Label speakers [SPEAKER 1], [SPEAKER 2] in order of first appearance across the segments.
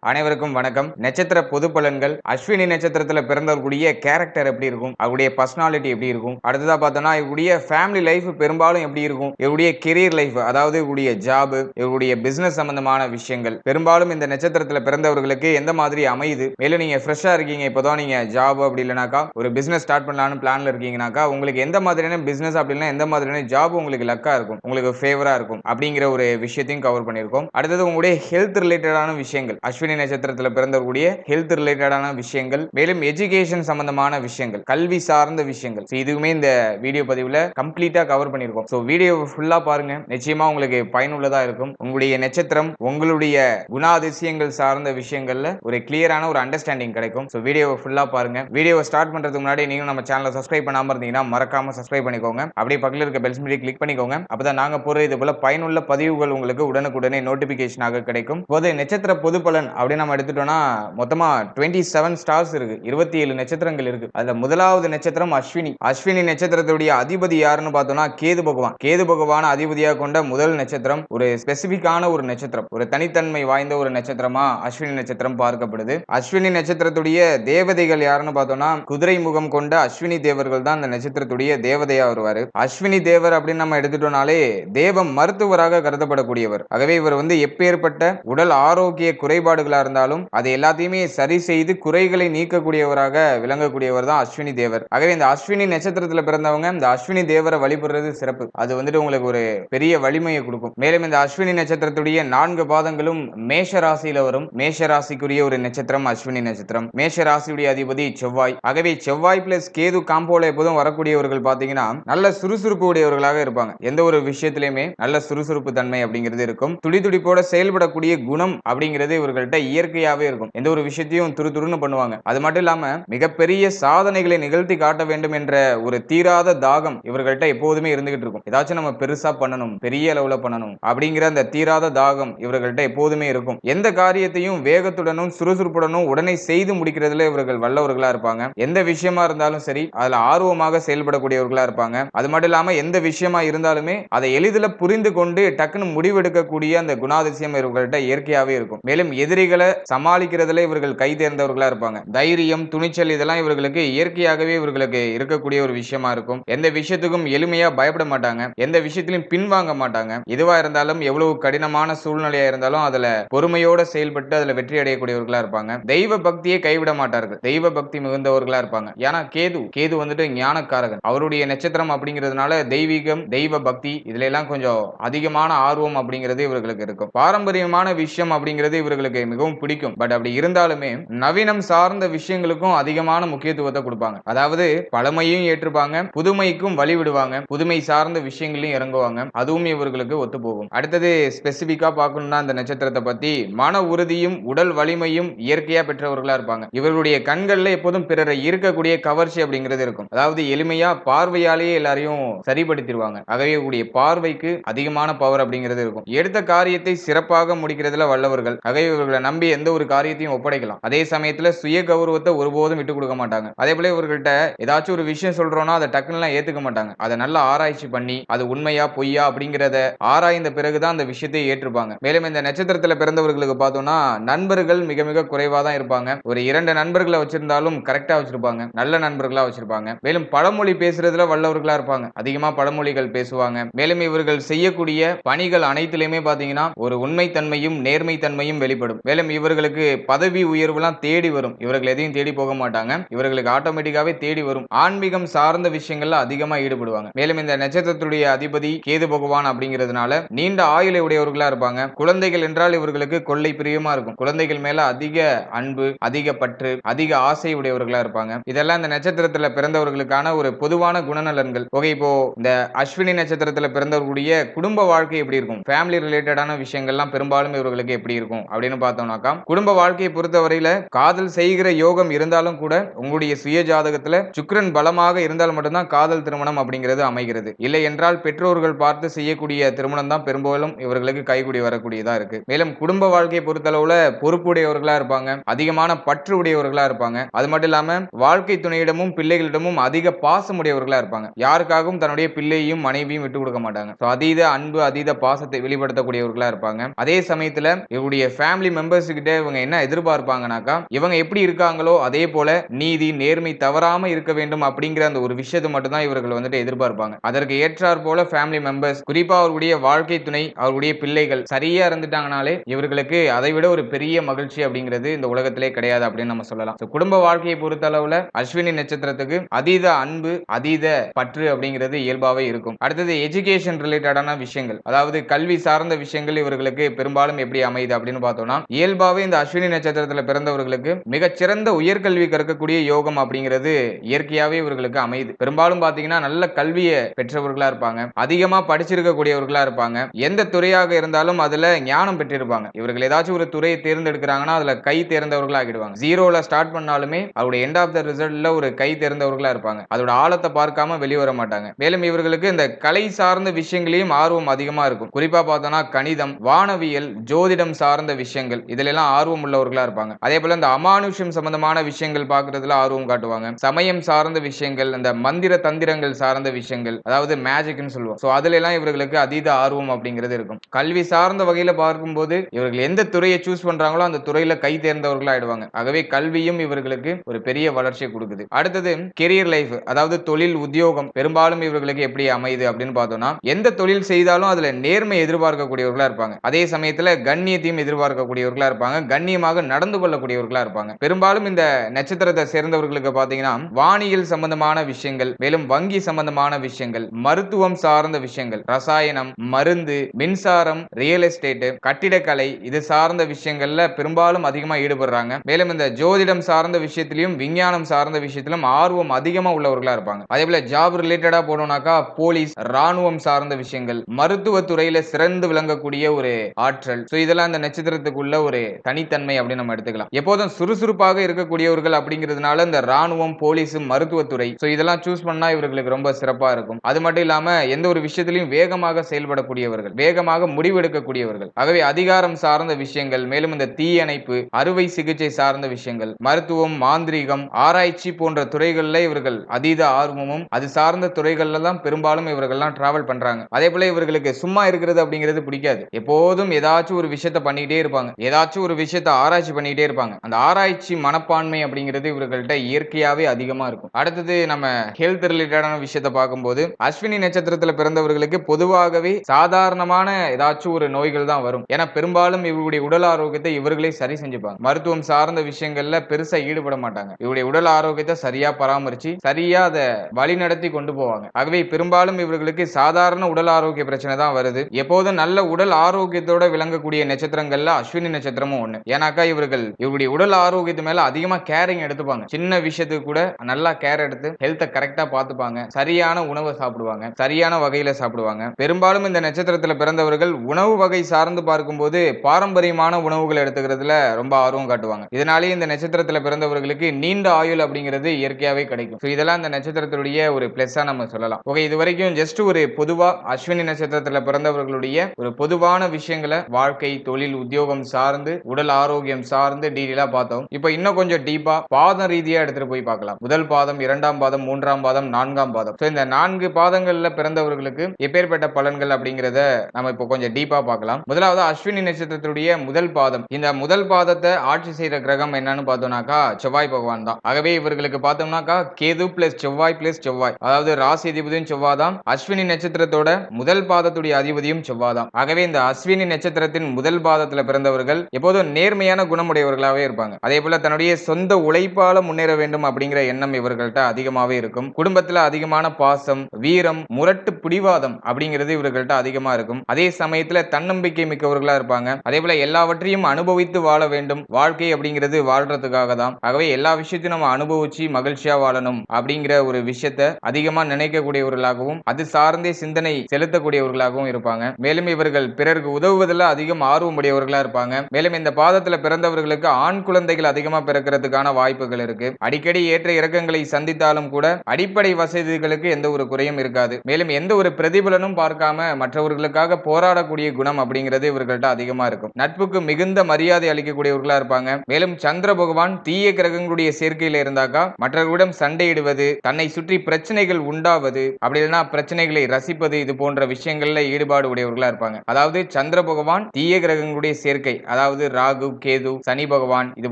[SPEAKER 1] அனைவருக்கும் வணக்கம். நட்சத்திர பொது பலன்கள் அஸ்வினி நட்சத்திரத்துல பிறந்தவர்களுடைய கேரக்டர் எப்படி இருக்கும்? அவருடைய பர்சனாலிட்டி எப்படி இருக்கும்? அடுத்ததா பார்த்தோம்னா இவருடைய ஃபேமிலி லைஃப் பெரும்பாலும் எப்படி இருக்கும்? இவருடைய கெரியர் லைஃப் அதாவது இவருடைய ஜாப் இவருடைய பிசினஸ் சம்பந்தமான விஷயங்கள். பெரும்பாலும் இந்த நட்சத்திரத்துல பிறந்தவர்களுக்கு எந்த மாதிரி அமையுது? மேலும் நீங்க ஃப்ரெஷ்ஷா இருக்கீங்க இப்போதான் நீங்க ஜாப் அப்படி இல்லைனாக்கா ஒரு பிசினஸ் ஸ்டார்ட் பண்ணலாம்னு பிளான்ல இருக்கீங்கனாக்கா உங்களுக்கு எந்த மாதிரியான பிசினஸ் அப்படின்னா எந்த மாதிரியான ஜாப் உங்களுக்கு லக்கா இருக்கும்? உங்களுக்கு ஃபேவரா இருக்கும். அப்படிங்கிற ஒரு விஷயத்தையும் கவர் பண்ணியிருக்கோம். அடுத்தது உங்களுடைய ஹெல்த் ரிலேட்டடான விஷயங்கள். அஸ்வினி நட்சத்திரத்தில் பிறந்தவர்களுடைய ஹெல்த் ரிலேட்டடான விஷயங்கள் மேலும் எஜுகேஷன் சம்பந்தமான விஷயங்கள் கல்வி சார்ந்த விஷயங்கள். இதுவுமே இந்த வீடியோ பதிவுல கம்ப்ளீட்டா கவர் பண்ணியிருக்கோம். ஸோ வீடியோ ஃபுல்லா பாருங்க. நிச்சயமா உங்களுக்கு பயனுள்ளதா இருக்கும். உங்களுடைய நட்சத்திரம் உங்களுடைய குணாதிசயங்கள் சார்ந்த விஷயங்கள்ல ஒரு கிளியரான ஒரு அண்டர்ஸ்டாண்டிங் கிடைக்கும். ஸோ வீடியோவை ஃபுல்லா பாருங்க. வீடியோவை ஸ்டார்ட் பண்றதுக்கு முன்னாடி நீங்களும் நம்ம சேனலை சப்ஸ்கிரைப் பண்ணாம இருந்தீங்கன்னா மறக்காம சப்ஸ்கிரைப் பண்ணிக்கோங்க. அப்படியே பக்கத்தில் இருக்க பெல்ஸ் மீடியை கிளிக் பண்ணிக்கோங்க. அப்பதான் நாங்க போற இது போல பயனுள்ள பதிவுகள் உங்களுக்கு உடனுக்குடனே நோட்டிபிகேஷனாக கிடைக்கும். போது நட்சத்திர பொது பலன் அப்படின்னு நம்ம எடுத்துட்டோம்னா மொத்தமா டுவெண்ட்டி செவன் ஸ்டார்ஸ் இருக்கு. இருபத்தி ஏழு நட்சத்திரங்கள் இருக்கு. அந்த முதலாவது நட்சத்திரம் அஸ்வினி. அஸ்வினி நட்சத்திரத்துடைய அதிபதி யாருன்னு பார்த்தோம்னா கேது பகவான். கேது பகவான அதிபதியாக கொண்ட முதல் நட்சத்திரம் ஒரு ஸ்பெசிபிக்கான ஒரு நட்சத்திரம். ஒரு தனித்தன்மை வாய்ந்த ஒரு நட்சத்திரமா அஸ்வினி நட்சத்திரம் பார்க்கப்படுது. அஸ்வினி நட்சத்திரத்துடைய தேவதைகள் யாருன்னு பார்த்தோம்னா குதிரை முகம் கொண்ட அஸ்வினி தேவர்கள் தான் அந்த நட்சத்திரத்துடைய தேவதையா வருவாரு. அஸ்வினி தேவர் அப்படின்னு நம்ம எடுத்துட்டோம்னாலே தேவ மருத்துவராக கருதப்படக்கூடியவர். ஆகவே இவர் வந்து எப்பேற்பட்ட உடல் ஆரோக்கிய குறைபாடுகள் இருந்தாலும் அதை எல்லாத்தையுமே சரி செய்து குறைகளை நீக்கக்கூடியவராக விளங்கக்கூடியவர் தான் அஸ்வினி தேவர். ஆகவே இந்த அஸ்வினி நட்சத்திரத்தில் பிறந்தவங்க இந்த அஸ்வினி தேவரை வழிபடுறது சிறப்பு. அது வந்துட்டு உங்களுக்கு ஒரு பெரிய வலிமையை கொடுக்கும். மேலும் இந்த அஸ்வினி நட்சத்திரத்துடைய நான்கு பாதங்களும் மேஷ ராசியில வரும். மேஷ ராசிக்குரிய ஒரு நட்சத்திரம் அஸ்வினி நட்சத்திரம். மேஷ ராசியுடைய அதிபதி செவ்வாய். ஆகவே செவ்வாய் பிளஸ் கேது காம்போல எப்போதும் வரக்கூடியவர்கள் பாத்தீங்கன்னா நல்ல சுறுசுறுப்பு உடையவர்களாக இருப்பாங்க. எந்த ஒரு விஷயத்திலையுமே நல்ல சுறுசுறுப்பு தன்மை அப்படிங்கிறது இருக்கும். துடி துடிப்போட செயல்படக்கூடிய குணம் அப்படிங்கிறது இவர்கள்ட்ட இயற்கையாவே இருக்கும். எந்த ஒரு விஷயத்தையும் துரு துருன்னு பண்ணுவாங்க. அது மட்டும் இல்லாம மிகப்பெரிய சாதனைகளை நிகழ்த்தி காட்ட வேண்டும் என்ற ஒரு தீராத தாகம் இவர்கள்ட்ட எப்போதுமே இருந்துகிட்டு இருக்கும். ஏதாச்சும் நம்ம பெருசா பண்ணணும் பெரிய அளவுல பண்ணணும் அப்படிங்கிற அந்த தீராத தாகம் இவர்கள்ட்ட எப்போதுமே இருக்கும். எந்த காரியத்தையும் வேகத்துடனும் சுறுசுறுப்புடனும் உடனே செய்து முடிக்கிறதுல இவர்கள் வல்லவர்களா இருப்பாங்க. எந்த விஷயமா இருந்தாலும் சரி அதுல ஆர்வமாக செயல்படக்கூடியவர்களா இருப்பாங்க. அது மட்டும் இல்லாம எந்த விஷயமா இருந்தாலுமே அதை எளிதில் புரிந்து கொண்டு டக்குன்னு முடிவெடுக்கக்கூடிய அந்த குணாதிசயம் இவர்கள்ட்ட இயற்கையாவே இருக்கும். மேலும் எதிரிகள் சமாளிக்கிறதுல இவர்கள் கை தேர்ந்தவர்களா இருப்பாங்க. தைரியம் துணிச்சல் இதெல்லாம் இவர்களுக்கு இயற்கையாகவே இவர்களுக்கு இருக்கக்கூடிய ஒரு விஷயமா இருக்கும். எந்த விஷயத்துக்கும் எளிமையா பயப்பட மாட்டாங்க. எந்த விஷயத்திலும் பின்வாங்க மாட்டாங்க. எதுவா இருந்தாலும் எவ்வளவு கடினமான சூழ்நிலையா இருந்தாலும் அதுல பொறுமையோட செயல்பட்டு அதுல வெற்றி அடையக்கூடியவர்களா இருப்பாங்க. தெய்வ பக்தியை கைவிட மாட்டார்கள். தெய்வ பக்தி மிகுந்தவர்களா இருப்பாங்க. ஏன்னா கேது கேது வந்துட்டு ஞானக்காரகன். அவருடைய நட்சத்திரம் அப்படிங்கிறதுனால தெய்வீகம் தெய்வ பக்தி இதுல எல்லாம் கொஞ்சம் அதிகமான ஆர்வம் அப்படிங்கிறது இவர்களுக்கு இருக்கும். பாரம்பரியமான விஷயம் அப்படிங்கிறது இவர்களுக்கு மிகவும் பிடிக்கும். பட் அப்படி இருந்தாலுமே நவீனம் சார்ந்த விஷயங்களுக்கும் அதிகமான முக்கியத்துவத்தை கொடுப்பாங்க. அதாவது பழமையும் ஏற்றுப்பாங்க புதுமைக்கும் வழி விடுவாங்க. புதுமை சார்ந்த விஷயங்களையும் இறங்குவாங்க. அதுவும் இவர்களுக்கு ஒத்து போகும். அடுத்தது ஸ்பெசிபிக்கா பார்க்கணும்னா அந்த நட்சத்திரத்தை பத்தி மன உறுதியும் உடல் வலிமையும் இயற்கையா பெற்றவர்களா இருப்பாங்க. இவர்களுடைய கண்கள்ல எப்போதும் பிறரை இருக்கக்கூடிய கவர்ச்சி அப்படிங்கிறது இருக்கும். அதாவது எளிமையா பார்வையாலேயே எல்லாரையும் சரிப்படுத்திடுவாங்க. ஆகவே கூடிய பார்வைக்கு அதிகமான பவர் அப்படிங்கிறது இருக்கும். எடுத்த காரியத்தை சிறப்பாக முடிக்கிறதுல வல்லவர்கள். ஆகவே இவர்களை நம்பி எந்த ஒரு காரியத்தையும் ஒப்படைக்கலாம். அதே சமயத்துல சுய கௌரவத்தை ஒருபோதும் விட்டு கொடுக்க மாட்டாங்க. அதே போல இவர்கள்ட்ட ஏதாச்சும் ஒரு விஷயம் சொல்றோம்னா அதை டக்குன்னு ஏத்துக்க மாட்டாங்க. அதை நல்லா ஆராய்ச்சி பண்ணி அது உண்மையா பொய்யா அப்படிங்கிறத ஆராய்ந்த பிறகுதான் அந்த விஷயத்தை ஏற்றுப்பாங்க. மேலும் இந்த நட்சத்திரத்துல பிறந்தவர்களுக்கு பார்த்தோம்னா நண்பர்கள் மிக மிக குறைவா தான் இருப்பாங்க. ஒரு இரண்டு நண்பர்களை வச்சிருந்தாலும் கரெக்டா வச்சிருப்பாங்க. நல்ல நண்பர்களா வச்சிருப்பாங்க. மேலும் பழமொழி பேசுறதுல வல்லவர்களா இருப்பாங்க. அதிகமா பழமொழிகள் பேசுவாங்க. மேலும் இவர்கள் செய்யக்கூடிய பணிகள் அனைத்திலுமே பாத்தீங்கன்னா ஒரு உண்மைத்தன்மையும் நேர்மைத்தன்மையும் வெளிப்படும். மேலும் இவர்களுக்கு பதவி உயர்வுலாம் தேடி வரும். இவர்கள் எதையும் தேடி போக மாட்டாங்க. இவர்களுக்கு ஆட்டோமேட்டிக்காவே தேடி வரும். ஆன்மீகம் சார்ந்த விஷயங்கள்ல அதிகமா ஈடுபடுவாங்க. மேலும் இந்த நட்சத்திரத்துடைய அதிபதி கேது பகவான் அப்படிங்கிறதுனால நீண்ட ஆயுளை உடையவர்களா இருப்பாங்க. குழந்தைகள் என்றால் இவர்களுக்கு கொள்ளை பிரியமா இருக்கும். குழந்தைகள் மேல அதிக அன்பு அதிக பற்று அதிக ஆசை உடையவர்களா இருப்பாங்க. இதெல்லாம் இந்த நட்சத்திரத்துல பிறந்தவர்களுக்கான ஒரு பொதுவான குணநலன்கள். ஓகே இப்போ இந்த அஸ்வினி நட்சத்திரத்துல பிறந்தவர்களுடைய குடும்ப வாழ்க்கை எப்படி இருக்கும்? ஃபேமிலி ரிலேட்டடான விஷயங்கள்லாம் பெரும்பாலும் இவர்களுக்கு எப்படி இருக்கும்? அப்படின்னு பார்த்தோம்னாக்கா குடும்ப வாழ்க்கையை பொறுத்தவரையில காதல் செய்கிற யோகம் இருந்தாலும் கூட உங்களுடைய சுய ஜாதகத்துல சுக்கிரன் பலமாக இருந்தால் மட்டும்தான் காதல் திருமணம் அப்படிங்கிறது அமைகிறது. இல்லை என்றால் பெற்றோர்கள் பார்த்து செய்யக்கூடிய திருமணம் தான் பெரும்பாலும் இவர்களுக்கு கைகூடி வரக்கூடியதா இருக்கு. மேலும் குடும்ப வாழ்க்கையை பொறுத்தளவுல பொறுப்புடையவர்களா இருப்பாங்க அதிகமான பற்று உடையவர்களா இருப்பாங்க. அது மட்டும் இல்லாம வாழ்க்கை துணையிடமும் பிள்ளைகளிடமும் அதிக பாசம் உடையவர்களா இருப்பாங்க. யாருக்காகவும் தன்னுடைய பிள்ளையும் மனைவியும் விட்டு கொடுக்க மாட்டாங்க. அதீத அன்பு அதீத பாசத்தை வெளிப்படுத்தக்கூடியவர்களா இருப்பாங்க. அதே சமயத்துல இவருடைய ஃபேமிலி மெம்பர் மெம்பர்ஸ் கிட்ட இவங்க என்ன எதிர்பார்ப்பாங்கனாக்கா இவங்க எப்படி இருக்காங்களோ அதே போல நீதி நேர்மை தவறாம இருக்க வேண்டும் அப்படிங்கிற அந்த ஒரு விஷயத்தை மட்டும் தான் இவர்கள் வந்துட்டு எதிர்பார்ப்பாங்க. அதற்கு ஏற்றார் போல ஃபேமிலி மெம்பர்ஸ் குறிப்பா அவருடைய வாழ்க்கை துணை அவருடைய பிள்ளைகள் சரியா இருந்துட்டாங்கனாலே இவர்களுக்கு அதை விட ஒரு பெரிய மகிழ்ச்சி அப்படிங்கிறது இந்த உலகத்திலே கிடையாது அப்படின்னு நம்ம சொல்லலாம். குடும்ப வாழ்க்கையை பொறுத்த அளவுல அஸ்வினி நட்சத்திரத்துக்கு அதீத அன்பு அதீத பற்று அப்படிங்கிறது இயல்பாவே இருக்கும். அடுத்தது எஜுகேஷன் ரிலேட்டடான விஷயங்கள். அதாவது கல்வி சார்ந்த விஷயங்கள் இவர்களுக்கு பெரும்பாலும் எப்படி அமையுது அப்படின்னு பார்த்தோம்னா இயல்பாகவே இந்த அஸ்வினி நட்சத்திரத்தில் பிறந்தவர்களுக்கு மிகச்சிறந்த உயர்கல்வி கற்கக்கூடிய யோகம் அப்படிங்கிறது இயற்கையாகவே இவர்களுக்கு அமையுது. பெரும்பாலும் பார்த்தீங்கன்னா நல்ல கல்வியை பெற்றவர்களாக இருப்பாங்க. அதிகமாக படிச்சிருக்கக்கூடியவர்களாக இருப்பாங்க. எந்த துறையாக இருந்தாலும் அதில் ஞானம் பெற்றிருப்பாங்க. இவர்கள் ஏதாச்சும் ஒரு துறையை தேர்ந்தெடுக்கிறாங்கன்னா அதில் கை தேர்ந்தவர்களா ஆகிடுவாங்க ஸ்டார்ட் பண்ணாலுமே அவருடைய எண்ட் ஆஃப் த ரிசல்ட்டில் ஒரு கை தேர்ந்தவர்களாக இருப்பாங்க. அதோட ஆழத்தை பார்க்காம வெளியே வர மாட்டாங்க. மேலும் இவர்களுக்கு இந்த கலை சார்ந்த விஷயங்களையும் ஆர்வம் அதிகமாக இருக்கும். குறிப்பாக பார்த்தோன்னா கணிதம் வானவியல் ஜோதிடம் சார்ந்த விஷயங்கள். இதிலெல்லாம் ஆர்வம் உள்ளவர்களா இருப்பாங்க. அதே போல இந்த அமானுஷ்யம் சம்பந்தமான விஷயங்கள் பார்க்கறதுல ஆர்வம் காட்டுவாங்க. சமயம் சார்ந்த விஷயங்கள் அந்த மந்திர தந்திரங்கள் சார்ந்த விஷயங்கள் அதாவது மேஜிக்னு சொல்லுவோம். ஸோ அதுல எல்லாம் இவர்களுக்கு அதீத ஆர்வம் அப்படிங்கிறது இருக்கும். கல்வி சார்ந்த வகையில பார்க்கும்போது இவர்கள் எந்த துறையை சூஸ் பண்றாங்களோ அந்த துறையில கை தேர்ந்தவர்களா ஆயிடுவாங்க. ஆகவே கல்வியும் இவர்களுக்கு ஒரு பெரிய வளர்ச்சியை கொடுக்குது. அடுத்தது கெரியர் லைஃப் அதாவது தொழில் உத்தியோகம். பெரும்பாலும் இவர்களுக்கு எப்படி அமையுது அப்படின்னு பார்த்தோம்னா எந்த தொழில் செய்தாலும் அதுல நேர்மை எதிர்பார்க்கக்கூடியவர்களா இருப்பாங்க. அதே சமயத்துல கண்ணியத்தையும் எதிர்பார்க்கக்கூடியவர்கள் இருப்பாங்க. கண்ணியமாக நடந்து கொள்ளக்கூடியவர்களா இருப்பாங்க. பெரும்பாலும் இந்த நட்சத்திரத்தை சேர்ந்தவர்களுக்கு பாத்தீங்கன்னா வானியல் சம்பந்தமான விஷயங்கள் மேலும் வங்கி சம்பந்தமான விஷயங்கள் மருத்துவம் சார்ந்த விஷயங்கள் ரசாயனம் மருந்து மின்சாரம் ரியல் எஸ்டேட் கட்டிடக்கலை இது சார்ந்த விஷயங்கள்ல பெரும்பாலும் அதிகமா ஈடுபடுறாங்க. மேலும் இந்த ஜோதிடம் சார்ந்த விஷயத்திலையும் விஞ்ஞானம் சார்ந்த விஷயத்திலும் ஆர்வம் அதிகமா உள்ளவர்களா இருப்பாங்க. அதே போல ஜாப் ரிலேட்டடா போனோம்னாக்கா போலீஸ் ராணுவம் சார்ந்த விஷயங்கள் மருத்துவ துறையில சிறந்து விளங்கக்கூடிய ஒரு ஆற்றல். ஸோ இதெல்லாம் இந்த நட்சத்திரத்துக்குள்ள ஒரு தனித்தன்மை அப்படின்னு நம்ம எடுத்துக்கலாம். எப்போதும் சுறுசுறுப்பாக இருக்கக்கூடியவர்கள் அப்படிங்கிறதுனால இந்த ராணுவம் போலீஸும் மருத்துவத்துறை ஸோ இதெல்லாம் சூஸ் பண்ணா இவர்களுக்கு ரொம்ப சிறப்பா இருக்கும். அது மட்டும் இல்லாம எந்த ஒரு விஷயத்திலையும் வேகமாக செயல்படக்கூடியவர்கள் வேகமாக முடிவெடுக்கக்கூடியவர்கள். ஆகவே அதிகாரம் சார்ந்த விஷயங்கள் மேலும் இந்த தீயணைப்பு அறுவை சிகிச்சை சார்ந்த விஷயங்கள் மருத்துவம் மாந்திரீகம் ஆராய்ச்சி போன்ற துறைகளில் இவர்கள் அதீத ஆர்வமும் அது சார்ந்த துறைகள்ல தான் பெரும்பாலும் இவர்கள்லாம் டிராவல் பண்றாங்க. அதே போல இவர்களுக்கு சும்மா இருக்கிறது அப்படிங்கிறது பிடிக்காது. எப்போதும் ஏதாச்சும் ஒரு விஷயத்த பண்ணிக்கிட்டே இருப்பாங்க. ஏதாவது ஏதாச்சும் ஒரு விஷயத்த ஆராய்ச்சி பண்ணிக்கிட்டே இருப்பாங்க. அந்த ஆராய்ச்சி மனப்பான்மை அப்படிங்கிறது இவர்கள்ட்ட இயற்கையாவே அதிகமா இருக்கும். அடுத்தது நம்ம ஹெல்த் ரிலேட்டடான விஷயத்தை பார்க்கும்போது அஸ்வினி நட்சத்திரத்துல பிறந்தவர்களுக்கு பொதுவாகவே சாதாரணமான ஏதாச்சும் ஒரு நோய்கள் தான் வரும். ஏன்னா பெரும்பாலும் இவருடைய உடல் ஆரோக்கியத்தை இவர்களே சரி செஞ்சுப்பாங்க. மருத்துவம் சார்ந்த விஷயங்கள்ல பெருசா ஈடுபட மாட்டாங்க. இவருடைய உடல் ஆரோக்கியத்தை சரியா பராமரிச்சு சரியா அதை வழி நடத்தி கொண்டு போவாங்க. ஆகவே பெரும்பாலும் இவர்களுக்கு சாதாரண உடல் ஆரோக்கிய பிரச்சனை தான் வருது. எப்போதும் நல்ல உடல் ஆரோக்கியத்தோட விளங்கக்கூடிய நட்சத்திரங்கள்ல அஸ்வினி நட்சத்திரம் நட்சத்திரமும் ஒண்ணு. ஏன்னாக்கா இவர்கள் இவருடைய உடல் ஆரோக்கியத்து மேல அதிகமா கேரிங் எடுத்துப்பாங்க. சின்ன விஷயத்துக்கு கூட நல்லா கேர் எடுத்து ஹெல்த்தை கரெக்டா பாத்துப்பாங்க சரியான உணவை சாப்பிடுவாங்க. சரியான வகையில சாப்பிடுவாங்க. பெரும்பாலும் இந்த நட்சத்திரத்துல பிறந்தவர்கள் உணவு வகை சார்ந்து பார்க்கும்போது பாரம்பரியமான உணவுகள் எடுத்துக்கிறதுல ரொம்ப ஆர்வம் காட்டுவாங்க. இதனாலேயே இந்த நட்சத்திரத்துல பிறந்தவர்களுக்கு நீண்ட ஆயுள் அப்படிங்கிறது இயற்கையாவே கிடைக்கும். ஸோ இதெல்லாம் இந்த நட்சத்திரத்துடைய ஒரு பிளஸ்ஸா நம்ம சொல்லலாம். ஓகே இது வரைக்கும் ஜஸ்ட் ஒரு பொதுவா அஸ்வினி நட்சத்திரத்துல பிறந்தவர்களுடைய ஒரு பொதுவான விஷயங்களை வாழ்க்கை தொழில் உத்தியோகம் சார் சார்ந்து உடல் ஆரோக்கியம் சார்ந்து டீடெயிலா பார்த்தோம். இப்போ இன்னும் கொஞ்சம் டீப்பா பாதம் ரீதியா எடுத்துட்டு போய் பார்க்கலாம். முதல் பாதம் இரண்டாம் பாதம் மூன்றாம் பாதம் நான்காம் பாதம். So இந்த நான்கு பாதங்கள்ல பிறந்தவர்களுக்கு எப்பேற்பட்ட பலன்கள் அப்படிங்கிறத நம்ம இப்போ கொஞ்சம் டீப்பா பார்க்கலாம். முதலாவது அஸ்வினி நட்சத்திரத்துடைய முதல் பாதம். இந்த முதல் பாதத்தை ஆட்சி செய்யற கிரகம் என்னன்னு பார்த்தோம்னாக்கா செவ்வாய் பகவான் தான். ஆகவே இவர்களுக்கு பார்த்தோம்னாக்கா கேது பிளஸ் செவ்வாய் பிளஸ் செவ்வாய். அதாவது ராசி அதிபதியும் செவ்வாய் தான் அஸ்வினி நட்சத்திரத்தோட முதல் பாதத்துடைய அதிபதியும் செவ்வாய் தான் ஆகவே இந்த அஸ்வினி நட்சத்திரத்தின் முதல் பாதத்துல பிறந்தவர்கள் எப்போதும் நேர்மையான குணமுடையவர்களாவே இருப்பாங்க. அதே போல தன்னுடைய சொந்த உழைப்பால முன்னேற வேண்டும் அப்படிங்கிற எண்ணம் இவர்கள்ட்ட அதிகமாவே இருக்கும். குடும்பத்துல அதிகமான பாசம் வீரம் முரட்டு பிடிவாதம் அப்படிங்கிறது இவர்கள்ட்ட அதிகமா இருக்கும். அதே சமயத்துல தன்னம்பிக்கை மிக்கவர்களா இருப்பாங்க. அதே போல எல்லாவற்றையும் அனுபவித்து வாழ வேண்டும். வாழ்க்கை அப்படிங்கிறது வாழ்றதுக்காக தான். ஆகவே எல்லா விஷயத்தையும் நம்ம அனுபவிச்சு மகிழ்ச்சியா வாழணும் அப்படிங்கிற ஒரு விஷயத்த அதிகமா நினைக்கக்கூடியவர்களாகவும் அது சார்ந்தே சிந்தனை செலுத்தக்கூடியவர்களாகவும் இருப்பாங்க. மேலும் இவர்கள் பிறருக்கு உதவுவதில் அதிகம் ஆர்வமுடையவர்களா இருப்பாங்க. மேலும் இந்த பாதத்துல பிறந்தவர்களுக்கு ஆண் குழந்தைகள் அதிகமா பிறக்கிறதுக்கான வாய்ப்புகள் இருக்கு. அடிக்கடி ஏற்ற இறக்கங்களை சந்தித்தாலும் கூட அடிப்படை வசதிகளுக்கு எந்த ஒரு குறையும் இருக்காது. மேலும் எந்த ஒரு பிரதிபலனும் பார்க்காம மற்றவர்களுக்காக போராடக்கூடிய குணம் அப்படிங்கிறது இவர்கள்ட்ட அதிகமா இருக்கும். நட்புக்கு மிகுந்த மரியாதை அளிக்கக்கூடியவர்களா இருப்பாங்க. மேலும் சந்திர பகவான் தீய கிரகங்களுடைய சேர்க்கையில இருந்தாக்கா மற்றவர்களிடம் சண்டையிடுவது தன்னை சுற்றி பிரச்சனைகள் உண்டாவது அப்படி இல்லைன்னா பிரச்சனைகளை ரசிப்பது இது போன்ற விஷயங்கள்ல ஈடுபாடு உடையவர்களா இருப்பாங்க. அதாவது சந்திர பகவான் தீய கிரகங்களுடைய சேர்க்கை அதாவது ராகு கேது சனி பகவான் இது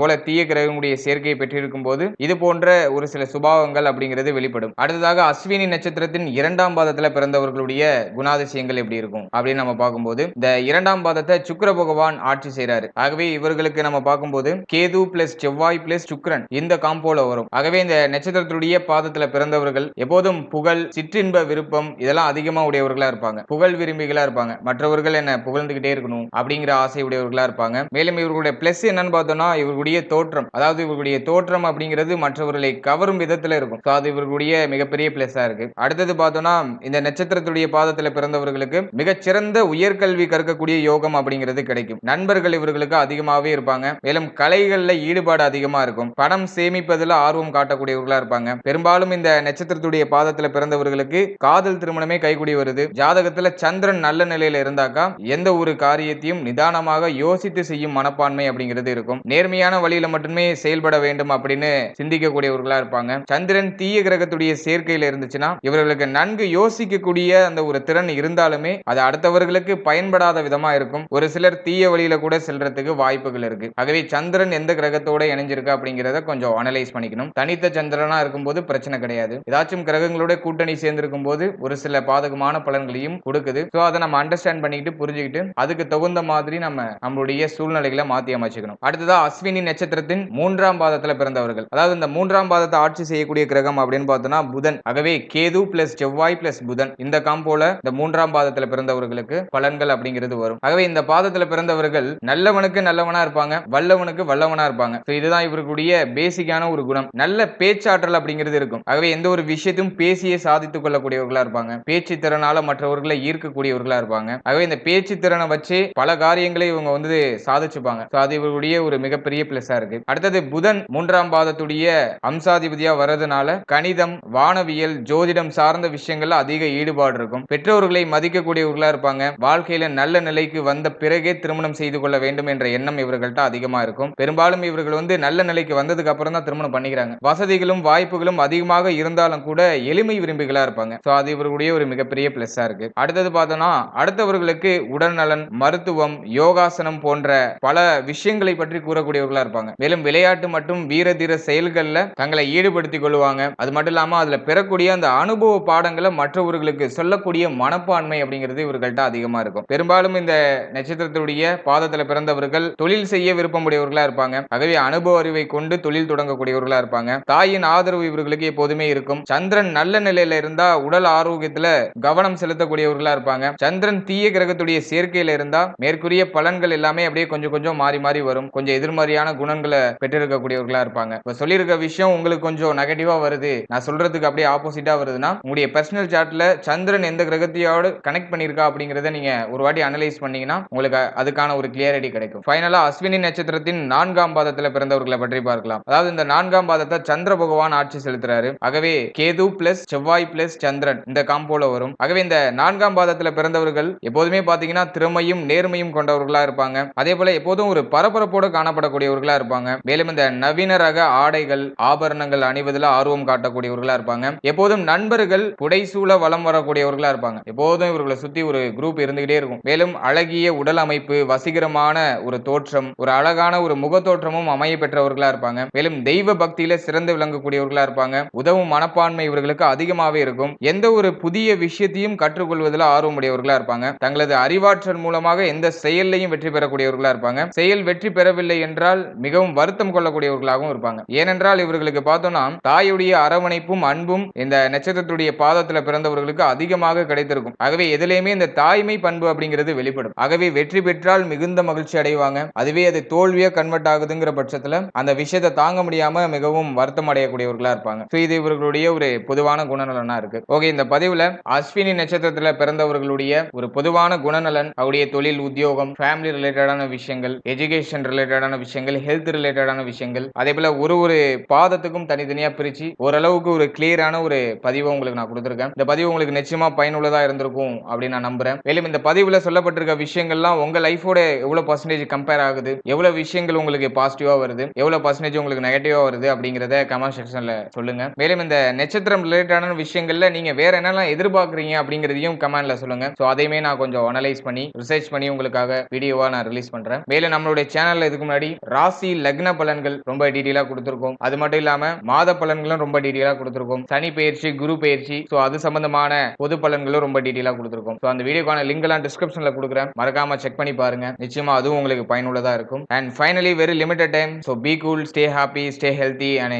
[SPEAKER 1] போல தீய கிரகங்களுடைய சேர்க்கையை பெற்றிருக்கும் போது இது போன்ற ஒரு சில சுபாவங்கள் அப்படிங்கிறது வெளிப்படும். அடுத்ததாக அஸ்வினி நட்சத்திரத்தின் இரண்டாம் பாதத்துல பிறந்தவர்களுடைய குணாதிசயங்கள் எப்படி இருக்கும் அப்படின்னு நம்ம பார்க்கும்போது இந்த இரண்டாம் பாதத்தை சுக்கர பகவான் ஆட்சி செய்கிறார் ஆகவே இவர்களுக்கு நம்ம பார்க்கும்போது கேது பிளஸ் செவ்வாய் பிளஸ் சுக்ரன் இந்த காம்போல வரும். ஆகவே இந்த நட்சத்திரத்துடைய பாதத்துல பிறந்தவர்கள் எப்போதும் புகழ் சிற்றின்ப விருப்பம் இதெல்லாம் அதிகமா உடையவர்களா இருப்பாங்க. புகழ் விரும்பிகளா இருப்பாங்க. மற்றவர்கள் என்ன புகழ்ந்துகிட்டே இருக்கணும் அப்படிங்கிற ஆசை உடையவர்களா இருப்பாங்க. மேலும் இவர்களுடைய பிளஸ் என்னன்னு பார்த்தோம்னா இவர்களுடைய தோற்றம். அதாவது இவர்களுடைய தோற்றம் அப்படிங்கிறது மற்றவர்களை கவரும் விதத்துல இருக்கும். அது இவர்களுடைய மிகப்பெரிய பிளஸ்ஸா இருக்கு. அடுத்தது பார்த்தோம்னா இந்த நட்சத்திரத்துடைய பாதத்துல பிறந்தவர்களுக்கு மிகச்சிறந்த உயர்கல்வி கற்கக்கூடிய யோகம் அப்படிங்கிறது கிடைக்கும். நண்பர்கள் இவர்களுக்கு அதிகமாகவே இருப்பாங்க. மேலும் கலைகள்ல ஈடுபாடு அதிகமா இருக்கும். பணம் சேமிப்பதில் ஆர்வம் காட்டக்கூடியவர்களா இருப்பாங்க. பெரும்பாலும் இந்த நட்சத்திரத்துடைய பாதத்துல பிறந்தவர்களுக்கு காதல் திருமணமே கைகூடி வருது. ஜாதகத்துல சந்திரன் நல்ல நிலையில இருந்தாக்கா எந்த ஒரு காரியத்தையும் நிதானமாக யோசித்து செய்யும் மனப்பான்மை அப்படிங்கிறது இருக்கும். நேர்மையான வழியில மட்டுமே செயல்பட வேண்டும் அப்படின்னு சிந்திக்கக்கூடியவர்களா இருப்பாங்க. சந்திரன் தீய கிரகத்துடைய சேர்க்கையில இருந்துச்சுன்னா இவர்களுக்கு நன்கு யோசிக்கக்கூடிய அந்த ஒரு திறன் இருந்தாலுமே அது அடுத்தவர்களுக்கு பயன்படாத விதமா இருக்கும். ஒரு சிலர் தீய வழியில கூட செல்றதுக்கு வாய்ப்புகள் இருக்கு. ஆகவே சந்திரன் எந்த கிரகத்தோட இணைஞ்சிருக்கு அப்படிங்கிறத கொஞ்சம் அனலைஸ் பண்ணிக்கணும். தனித்த சந்திரனா இருக்கும்போது பிரச்சனை கிடையாது. ஏதாச்சும் கிரகங்களோட கூட்டணி சேர்ந்திருக்கும் போது ஒரு சில பாதகமான பலன்களையும் கொடுக்குது. ஸோ அதை நம்ம அண்டர்ஸ்டாண்ட் பண்ணிக்கிட்டு புரிஞ்சுக்கிட்டு அதுக்கு தகுந்த மாதிரி நம்ம நம்மளுடைய சூழ்நிலைகளை மாற்றி அமைச்சுக்கணும். அடுத்ததா அஸ்வினி நட்சத்திரத்தின் மூன்றாம் பாதத்தில் பிறந்தவர்கள். அதாவது இந்த மூன்றாம் பாதத்தை ஆட்சி செய்யக்கூடிய கிரகம் அப்படின்னு பார்த்தோம்னா புதன். ஆகவே கேது பிளஸ் செவ்வாய் பிளஸ் புதன். இந்த காம்போல இந்த மூன்றாம் பாதத்தில் பிறந்தவர்களுக்கு பலன்கள் அப்படிங்கிறது வரும். ஆகவே இந்த பாதத்தில் பிறந்தவர்கள் நல்லவனுக்கு நல்லவனா இருப்பாங்க வல்லவனுக்கு வல்லவனா இருப்பாங்க. இதுதான் இவர்களுடைய பேசிக்கான ஒரு குணம். நல்ல பேச்சாற்றல் அப்படிங்கிறது இருக்கும். ஆகவே எந்த ஒரு விஷயத்தையும் பேசியே சாதித்துக் கொள்ளக்கூடியவர்களா இருப்பாங்க. பேச்சு திறனால மற்றவர்களை ஈர்க்கக்கூடியவர்களா இருப்பாங்க. ஆகவே இந்த பேச்சு திறனை வச்சு பல காரியங்களை இவங்க வந்து சாதிச்சுப்பாங்க. So அது இவருடைய ஒரு மிகப்பெரிய பிளஸா இருக்கு. அடுத்தது புதன் மூன்றாம் பாதத்துடைய அம்சாதிபதியா வர்றதுனால கணிதம் வானவியல் ஜோதிடம் சார்ந்த விஷயங்கள்ல அதிக ஈடுபாடு இருக்கும். பெற்றோர்களை மதிக்கக்கூடியவர்களா இருப்பாங்க. வாழ்க்கையில நல்ல நிலைக்கு வந்த பிறகே திருமணம் செய்து கொள்ள வேண்டும் என்ற எண்ணம் இவர்கள்ட்ட அதிகமா இருக்கும். பெரும்பாலும் இவர்கள் வந்து நல்ல நிலைக்கு வந்ததுக்கு அப்புறம் தான் திருமணம் பண்ணிக்கிறாங்க. வசதிகளும் வாய்ப்புகளும் அதிகமாக இருந்தாலும் கூட எளிமை விரும்பிகளா இருப்பாங்க. சோ அது இவர்களுடைய ஒரு மிகப்பெரிய பிளஸ்ஸா இருக்கு. அடுத்தது பார்த்தோம்னா அடுத்தவர்களுக்கு உடல்நலன் மருத்துவம் யோகாசனம் போன்ற பல விஷயங்களை பற்றி கூறக்கூடியவர்களா இருப்பாங்க. மேலும் விளையாட்டு மற்றும் வீர தீர செயல்கள்ல தங்களை ஈடுபடுத்திக் கொள்வாங்க. அது மட்டும் இல்லாம அதுல பெறக்கூடிய அந்த அனுபவ பாடங்களை மற்றவர்களுக்கு சொல்லக்கூடிய மனப்பான்மை அப்படிங்கிறது இவர்கள்ட்ட அதிகமா இருக்கும். பெரும்பாலும் இந்த நட்சத்திரத்துடைய பாதத்துல பிறந்தவர்கள் தொழில் செய்ய விருப்பமுடையவர்களா இருப்பாங்க. ஆகவே அனுபவ அறிவை கொண்டு தொழில் தொடங்கக்கூடியவர்களா இருப்பாங்க. தாயின் ஆதரவு இவர்களுக்கு எப்போதுமே இருக்கும். சந்திரன் நல்ல நிலையில இருந்தா உடல் ஆரோக்கியத்துல கவனம் செலுத்தக்கூடியவர்களா இருப்பாங்க. சந்திரன் தீய கிரகத்துடைய சேர்க்கையில இருந்தா மேற்கூறிய பலன்கள் எல்லாமே அப்படியே கொஞ்சம் கொஞ்சம் மாறி மாறி வரும். கொஞ்சம் எதிர்மறையான குணங்களை பெற்றிருக்கக்கூடியவர்களா இருப்பாங்க. இப்ப சொல்லியிருக்க விஷயம் உங்களுக்கு கொஞ்சம் நெகட்டிவா வருது. நான் சொல்றதுக்கு அப்படியே ஆப்போசிட்டா வருதுன்னா உங்களுடைய பர்சனல் சார்ட்ல சந்திரன் எந்த கிரகத்தையோடு கனெக்ட் பண்ணிருக்கா அப்படிங்கறத நீங்க ஒரு வாட்டி அனலைஸ் பண்ணீங்கன்னா உங்களுக்கு அதுக்கான ஒரு கிளியரிட்டி கிடைக்கும். ஃபைனலா அஸ்வினி நட்சத்திரத்தின் நான்காம் பாதத்துல பிறந்தவர்களை பற்றி பார்க்கலாம். அதாவது இந்த நான்காம் பாதத்தை சந்திர பகவான் ஆட்சி செலுத்துறாரு. ஆகவே கேது பிளஸ் செவ்வாய் பிளஸ் சந்திரன் இந்த காம்போல வரும். ஆகவே இந்த நான்காம் பாதத்துல பிறந்தவர்கள் எப்போதுமே பாத்தீங்கன்னா திறமையும் நேர்மையும் கொண்டவர்களா இருப்பாங்க. அதே போல எப்போதும் ஒரு பரபரப்போடு காணப்படக்கூடியவர்களா இருப்பாங்க. மேலும் இந்த நவீன ரக ஆடைகள் ஆபரணங்கள் அணிவதில் ஆர்வம் காட்டக்கூடியவர்களா இருப்பாங்க. எப்போதும் நண்பர்கள் புடைசூழ வலம் வரக்கூடியவர்களா இருப்பாங்க. எப்போதும் இவர்களை சுத்தி ஒரு குரூப் இருந்துகிட்டே இருக்கும். மேலும் அழகிய உடல் அமைப்பு வசீகரமான ஒரு தோற்றம் ஒரு அழகான ஒரு முகத்தோற்றமும் அமைய பெற்றவர்களா இருப்பாங்க. மேலும் தெய்வ பக்தியில சிறந்து விளங்கக்கூடியவர்களா இருப்பாங்க. உதவும் மனப்பான்மை இவர்களுக்கு அதிகமாகவே இருக்கும். எந்த ஒரு புதிய விஷயத்தையும் கற்றுக்கொள்வதில் ஆர்வம் உடையவர்களா இருப்பாங்க. தங்களது அறிவாற்றல் மூலமாக எந்த செயல்லையும் வெற்றி பெறக்கூடியவர்கள் இருப்பாங்க. செயல் வெற்றி பெறவில்லை என்றால் மிகவும் வருத்தம் கொள்ளக்கூடியவர்களாகவும் இருப்பாங்க. ஏனென்றால் இவர்களுக்கு பார்த்தோம்னா தாயுடைய அரவணைப்பும் அன்பும் இந்த நட்சத்திரத்துடைய பாதத்தில் பிறந்தவர்களுக்கு அதிகமாக கிடைத்திருக்கும். ஆகவே எதிலேயுமே இந்த தாய்மை பண்பு அப்படிங்கிறது வெளிப்படும். ஆகவே வெற்றி பெற்றால் மிகுந்த மகிழ்ச்சி அடைவாங்க. அதுவே அது தோல்வியா கன்வெர்ட் ஆகுதுங்கிற பட்சத்துல அந்த விஷயத்தை தாங்க முடியாம மிகவும் வருத்தம் அடையக்கூடியவர்களா இருப்பாங்க. So இது இவர்களுடைய ஒரு பொதுவான குணநலனா இருக்கு. ஓகே இந்த பதிவுல அஸ்வினி நட்சத்திரத்துல பிறந்தவர்களுடைய ஒரு பொதுவான குணநலன் அவருடைய தொழில் உத்தியோகம் ஃபேமிலி ரிலேட்டடான விஷயங்கள் எஜுகேஷன் ரிலேட்டடான விஷயங்கள் ஹெல்த் ரிலேட்டடான விஷயங்கள் அதே போல ஒரு ஒரு பாதத்துக்கும் தனித்தனியா பிரிச்சு ஓரளவுக்கு ஒரு கிளியரான ஒரு பதிவை உங்களுக்கு நான் கொடுத்துருக்கேன். இந்த பதிவு உங்களுக்கு நிச்சயமா பயனுள்ளதா இருந்திருக்கும் அப்படின்னு நான் நம்புறேன். மேலும் இந்த பதிவுல சொல்லப்பட்டிருக்க விஷயங்கள்லாம் உங்க லைஃபோட எவ்வளவு பர்சன்டேஜ் கம்பேர் ஆகுது எவ்வளவு விஷயங்கள் உங்களுக்கு பாசிட்டிவா வருது எவ்வளவு பர்சன்டேஜ் உங்களுக்கு நெகட்டிவா வருது அப்படிங்கறத கமெண்ட் செக்ஷன்ல சொல்லுங்க. மேலும் இந்த நட்சத்திரம் ரிலேட்டடான விஷயங்கள்ல நீங்க வேற என்னெல்லாம் எதிர்பார்க்குறீங்க அப்படிங்கிறதையும் கமெண்ட்ல சொல்லுங்க. ஸோ அதையுமே நான் கொஞ்சம் அனலைஸ் பண்ணி ரிசர்ச் பண்ணி உங்களுக்காக வீடியோவா நான் ரிலீஸ் பண்றேன். மேலும் நம்மளுடைய சேனல்ல இதுக்கு முன்னாடி ராசி லக்ன பலன்கள் ரொம்ப டீட்டெயிலா கொடுத்திருக்கோம். அது மட்டும் இல்லாம மாத பலன்களும் ரொம்ப டீட்டெயிலா கொடுத்திருக்கோம். சனி பயிற்சி குரு பயிற்சி ஸோ அது சம்பந்தமான பொது பலன்களும் ரொம்ப டீட்டெயிலா கொடுத்திருக்கோம். ஸோ அந்த வீடியோக்கான லிங்க் எல்லாம் டிஸ்கிரிப்ஷன்ல கொடுக்குறேன். மறக்காம செக் பண்ணி பாருங்க. நிச்சயமா அதுவும் உங்களுக்கு பயனுள்ளதா இருக்கும். And finally very limited time so be cool stay happy stay healthy and